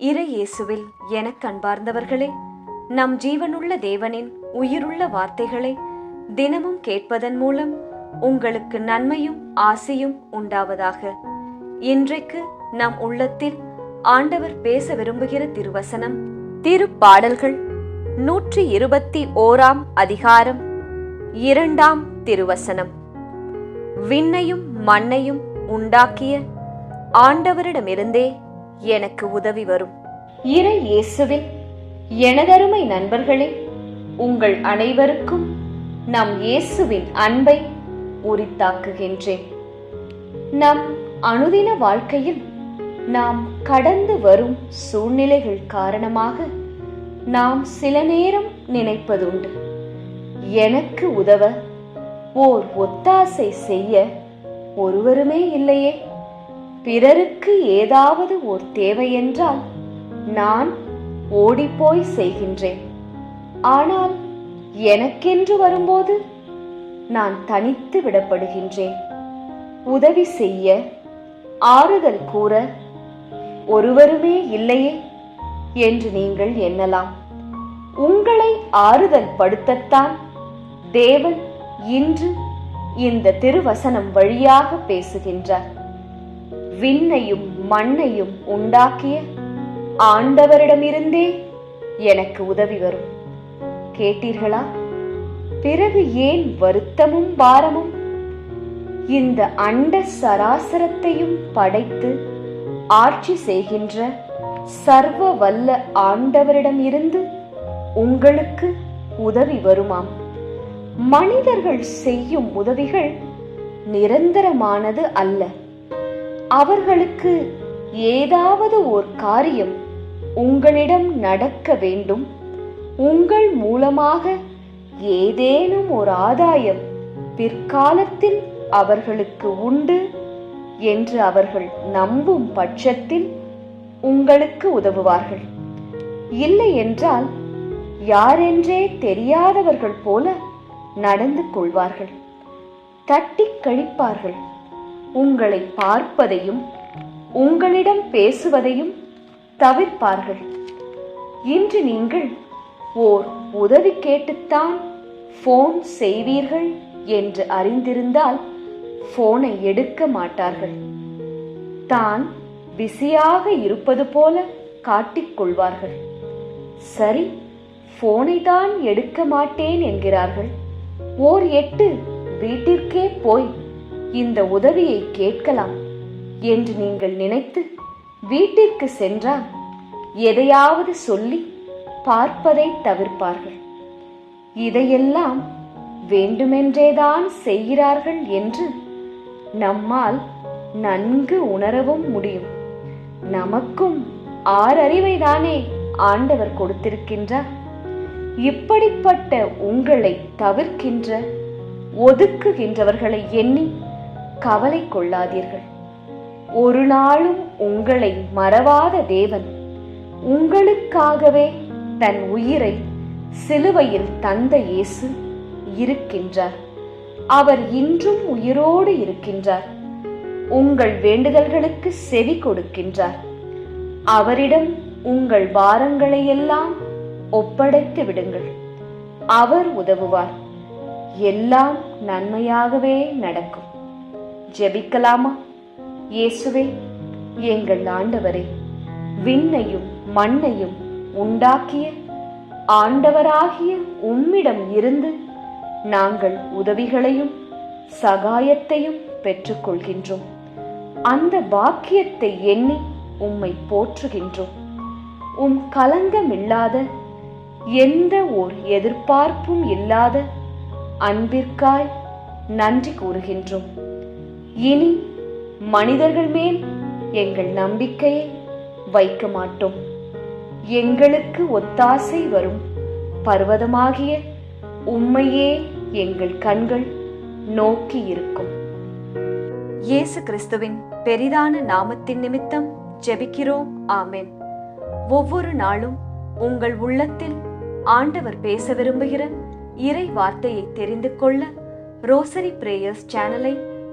இறை இயேசுவில் எனக் கண்பார்ந்தவர்களே நம் ஜீவனுள்ள தேவனின் உயிருள்ள வார்த்தைகளை தினமும் கேட்பதன் மூலம் உங்களுக்கு நன்மையும் ஆசையும் உண்டாவதாக. இன்றைக்கு நம் உள்ளத்தில் ஆண்டவர் பேச விரும்புகிற திருவசனம் திருப்பாடல்கள் நூற்றி இருபத்தி ஓராம் அதிகாரம் இரண்டாம் திருவசனம். விண்ணையும் மண்ணையும் உண்டாக்கிய ஆண்டவரிடமிருந்தே எனக்கு உதவி வரும். இறை இயேசுவில் எனதருமை நண்பர்களே உங்கள் அனைவருக்கும் நம் இயேசுவின் அன்பை உரித்தாக்குகின்றேன். நம் அனுதின வாழ்க்கையில் நாம் கடந்து வரும் சூழ்நிலைகள் காரணமாக நாம் சில நேரம் நினைப்பதுண்டு. எனக்கு உதவ ஓர் ஒத்தாசை செய்ய ஒருவருமே இல்லையே. பிறருக்கு ஏதாவது ஓர் தேவை என்றால் நான் ஓடிப்போய் செய்கின்றேன். ஆனால் எனக்கென்று வரும்போது நான் தனித்து விடப்படுகின்றேன். உதவி செய்ய ஆறுதல் கூற ஒருவருமே இல்லையே என்று நீங்கள் எண்ணலாம். உங்களை ஆறுதல் படுத்தத்தான் தேவன் இன்று இந்த திருவசனம் வழியாக பேசுகின்றார். விண்ணையும் மண்ணையும் உண்டாக்கிய ஆண்டவரிடமிருந்தே எனக்கு உதவி வரும். கேட்டீர்களா? பிறகு ஏன் வருத்தமும் பாரமும்? இந்த அண்ட சராசரத்தையும் படைத்து ஆட்சி செய்கின்ற சர்வ வல்ல ஆண்டவரிடம் இருந்து உங்களுக்கு உதவி வருமாம். மனிதர்கள் செய்யும் உதவிகள் நிரந்தரமானது அல்ல. அவர்களுக்கு ஏதாவது ஓர் காரியம் உங்களிடம் நடக்க வேண்டும். உங்கள் மூலமாக ஏதேனும் ஒரு ஆதாயம் பிற்காலத்தில் அவர்களுக்கு உண்டு என்று அவர்கள் நம்பும் பட்சத்தில் உங்களுக்கு உதவுவார்கள். இல்லை என்றால் யாரென்றே தெரியாதவர்கள் போல நடந்து கொள்வார்கள். தட்டி கழிப்பார்கள். உங்களை பார்ப்பதையும் உங்களிடம் பேசுவதையும் தவிர்ப்பார்கள். இன்று நீங்கள் ஓர் உதவி கேட்டுத்தான் ஃபோன் செய்வீர்கள் என்று அறிந்திருந்தால் ஃபோனை எடுக்க மாட்டார்கள். தான் பிஸியாக இருப்பது போல காட்டிக்கொள்வார்கள் சரி ஃபோனை தான் எடுக்க மாட்டேன் என்கிறார்கள். ஓர் எட்டு வீட்டிற்கே போய் இந்த உதவியை கேட்கலாம் என்று நீங்கள் நினைத்து வீட்டிற்கு சென்றால் எதையாவது சொல்லி பார்ப்பதை தவிர்ப்பார்கள். இதையெல்லாம் வேண்டுமென்றேதான் செய்கிறார்கள் என்று நம்மால் நன்கு உணரவும் முடியும். நமக்கும் ஆறறிவை தானே ஆண்டவர் கொடுத்திருக்கின்றார். இப்படிப்பட்ட உங்களை தவிர்க்கின்ற ஒதுக்குகின்றவர்களை எண்ணி கவலை கொள்ளாதீர்கள். ஒரு நாளும் உங்களை மறவாத தேவன் உங்களுக்காகவே தன் உயிரை சிலுவையில் தந்த இயேசு இருக்கின்றார். அவர் இன்றும் உயிரோடு இருக்கின்றார். உங்கள் வேண்டுதல்களுக்கு செவி கொடுக்கின்றார். அவரிடம் உங்கள் பாரங்களை எல்லாம் ஒப்படைத்து விடுங்கள். அவர் உதவுவார். எல்லாம் நன்மையாகவே நடக்கும். ஜெபிக்கலாமா? இயேசுவே எங்கள் ஆண்டவரே விண்ணையும் மண்ணையும் உண்டாக்கிய ஆண்டவராகிய உம்மிடம் இருந்து நாங்கள் உதவிகளையும் சகாயத்தையும் பெற்றுக்கொள்கின்றோம். அந்த பாக்கியத்தை எண்ணி உம்மை போற்றுகின்றோம். உம் கலங்கமில்லாத எந்த ஓர் எதிர்பார்ப்பும் இல்லாத அன்பிற்காய் நன்றி கூறுகின்றோம். இனி மனிதர்கள் மேல் எங்கள் நம்பிக்கையை வைக்க மாட்டோம். எங்களுக்கு ஒத்தாசை வரும். பர்வதமாகிய உம்மையே எங்கள் கண்கள் நோக்கி இருக்கும். இயேசு கிறிஸ்துவின் பெரிதான நாமத்தின் நிமித்தம் ஜெபிக்கிறோம். ஆமென். ஒவ்வொரு நாளும் உங்கள் உள்ளத்தில் ஆண்டவர் பேச விரும்புகிற இறை வார்த்தையை தெரிந்து கொள்ள ரோசரி பிரேயர்ஸ் சேனலை